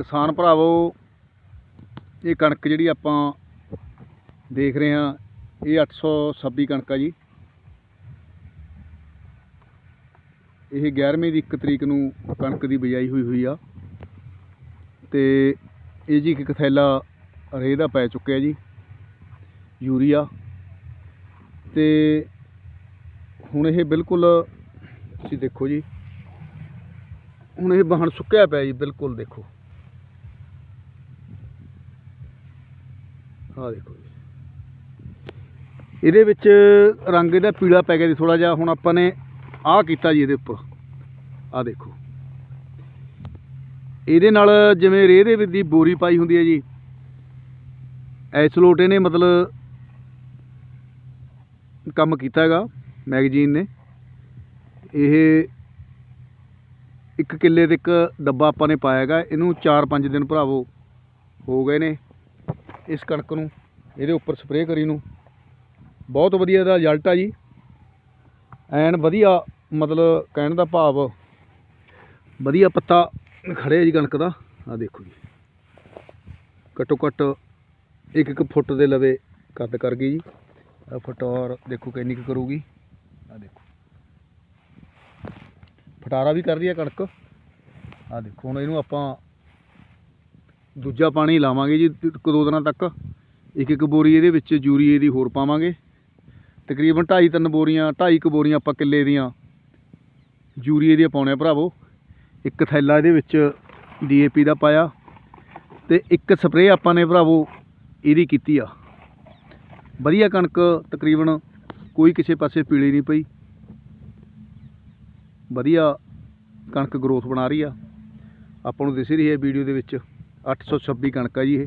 ਕਿਸਾਨ ਭਰਾਵੋ, ਇਹ ਕਣਕ ਜਿਹੜੀ ਆਪਾਂ ਦੇਖ ਰਹੇ ਹਾਂ, ਇਹ 826 ਕਣਕ ਆ ਜੀ। ਇਹ 11ਵੇਂ ਦੀ 1 ਤਰੀਕ ਨੂੰ ਕਣਕ ਦੀ ਬਿਜਾਈ ਹੋਈ ਹੋਈ ਆ। ਤੇ ਇਹ ਜੀ ਇੱਕ ਥੈਲਾ ਰੇਹ ਦਾ ਪੈ ਚੁੱਕਿਆ ਜੀ, ਯੂਰੀਆ। ਤੇ ਹੁਣ ਇਹ ਬਿਲਕੁਲ, ਤੁਸੀਂ ਦੇਖੋ ਜੀ, ਹੁਣ ਇਹ ਬਾਹਣ ਸੁੱਕਿਆ ਪਿਆ ਜੀ, ਬਿਲਕੁਲ ਦੇਖੋ। ਆਹ ਦੇਖੋ ਜੀ। ਇਹਦੇ ਵਿੱਚ ਰੰਗ ਇਹਦਾ ਪੀਲਾ ਪੈ ਗਿਆ ਜੀ ਥੋੜਾ ਜਿਹਾ। ਹੁਣ ਆਪਾਂ ਨੇ ਆਹ ਕੀਤਾ ਜੀ ਇਹਦੇ ਉੱਪਰ। ਆਹ ਦੇਖੋ। ਇਹਦੇ ਨਾਲ ਜਿਵੇਂ ਰੇਹ ਦੇ ਦੀ ਬੋਰੀ ਪਾਈ ਹੁੰਦੀ ਹੈ ਜੀ। ਐਸਲੋਟ ਇਹਨੇ ਮਤਲਬ ਕੰਮ ਕੀਤਾ ਹੈਗਾ, ਮੈਗਜ਼ੀਨ ਨੇ। ਇਹ ਇੱਕ ਕਿੱਲੇ ਦੇ ਇੱਕ ਡੱਬਾ ਆਪਾਂ ਨੇ ਪਾਇਆ ਹੈਗਾ। ਇਹਨੂੰ 4-5 ਦਿਨ ਭਰਾਵੋ ਹੋ ਗਏ ਨੇ। ਇਸ ਕਣਕ ਨੂੰ, ਇਹਦੇ ਉੱਪਰ ਸਪਰੇਅ ਕਰੀ ਨੂੰ। ਬਹੁਤ ਵਧੀਆ ਇਹਦਾ ਰਿਜ਼ਲਟ ਆ ਜੀ। ਐਨ ਵਧੀਆ, ਮਤਲਬ ਕਹਿਣ ਦਾ ਭਾਵ, ਵਧੀਆ ਪੱਤਾ ਖੜਿਆ ਜੀ ਕਣਕ ਦਾ। ਆ ਦੇਖੋ ਜੀ। ਘੱਟੋ ਘੱਟ ਇੱਕ ਇੱਕ ਫੁੱਟ ਦੇ ਲਵੇ ਕੱਦ ਕਰ ਗਈ ਜੀ। ਆ ਫਟੋਰ ਦੇਖੋ ਕਿੰਨੀ ਕੁ ਕਰੂਗੀ। ਆ ਦੇਖੋ। ਫਟਾਰਾ ਵੀ ਕਰ ਰਹੀ ਹੈ ਕਣਕ। ਆ ਦੇਖੋ, ਹੁਣ ਇਹਨੂੰ ਆਪਾਂ ਦੂਜਾ ਪਾਣੀ ਲਾਵਾਂਗੇ ਜੀ ਇੱਕ ਦੋ ਦਿਨਾਂ ਤੱਕ। ਇੱਕ ਇੱਕ ਬੋਰੀ ਇਹਦੇ ਵਿੱਚ ਯੂਰੀਏ ਦੀ ਹੋਰ ਪਾਵਾਂਗੇ। ਤਕਰੀਬਨ 2.5 ਤਿੰਨ ਬੋਰੀਆਂ 2.5 ਕੁ ਬੋਰੀਆਂ ਆਪਾਂ ਕਿੱਲੇ ਦੀਆਂ ਯੂਰੀਏ ਦੀਆਂ ਪਾਉਣੇ ਆ ਭਰਾਵੋ। ਇੱਕ ਥੈਲਾ ਇਹਦੇ ਵਿੱਚ ਡੀਏਪੀ ਦਾ ਪਾਇਆ ਤੇ ਇੱਕ ਸਪਰੇਅ ਆਪਾਂ ਨੇ ਭਰਾਵੋ ਇਹਦੀ ਕੀਤੀ ਆ। ਵਧੀਆ ਕਣਕ ਤਕਰੀਬਨ ਕੋਈ ਕਿਸੇ ਪਾਸੇ ਪੀਲੀ ਨਹੀਂ ਪਈ। ਵਧੀਆ ਕਣਕ ਗਰੋਥ ਬਣਾ ਰਹੀ ਆ। ਆਪਾਂ ਨੂੰ ਦਿਸ ਰਹੀ ਹੈ ਵੀਡੀਓ ਦੇ ਵਿੱਚ। 826 ਕਣਕ ਆ ਜੀ ਇਹ।